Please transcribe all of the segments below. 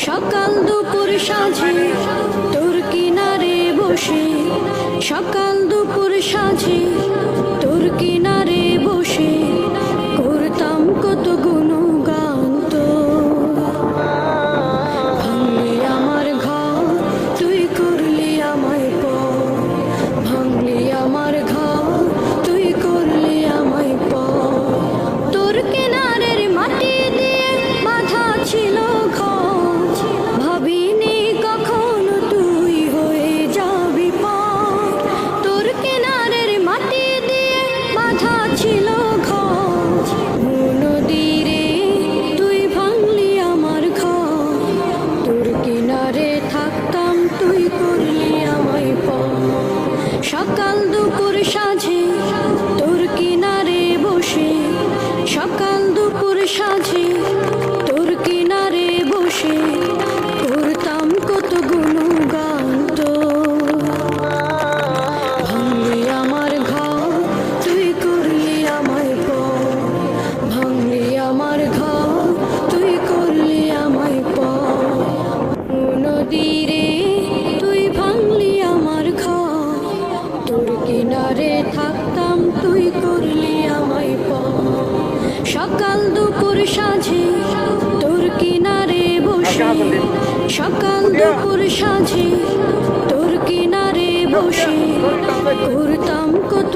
সকাল দুপুর সাজে তোর কিনারে বসে সকাল দুপুর সাজে নদীরে তুই ভাঙলি আমার ঘর। কিনারে থাকতাম তুই করলি সকাল দুপুর সাজে সকাল দুপুর সাজে তোর কিনারে বসে। সকাল দুপুর সাজে তোর কিনারে বসে। করতাম কত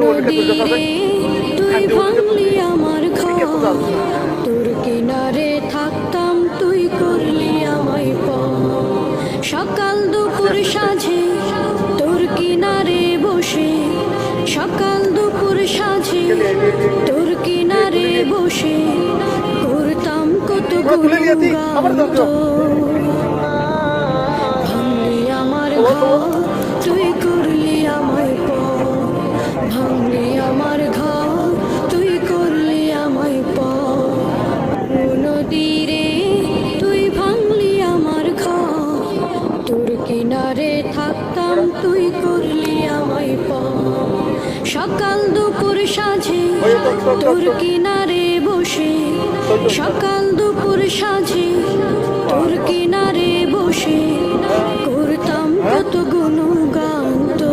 নদীরে তুই ভাঙলি আমার ঘর। তোর কিনারে থাকতাম তুই করলি আমায় পর সকাল দুপুর সাজে তোর কিনারে বসে। সকাল দুপুর সাজে তোর কিনারে বসে। করতাম কত কিনারে থাকতাম তুই করলি আমায় পর সকাল দুপুর সাজে তোর কিনারে বসে। সকাল দুপুর সাজে তোর কিনারে বসে। করতাম কত গুণগান তো।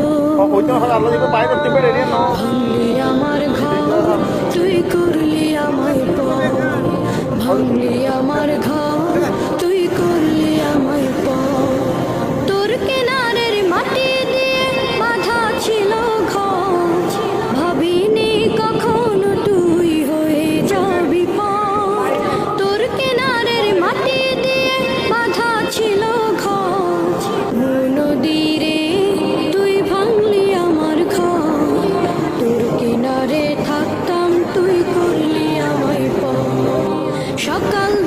ভাঙলি আমার ঘর তুই করলি আমায় পর ভাঙলি আমার ঘর সকাল দুপুর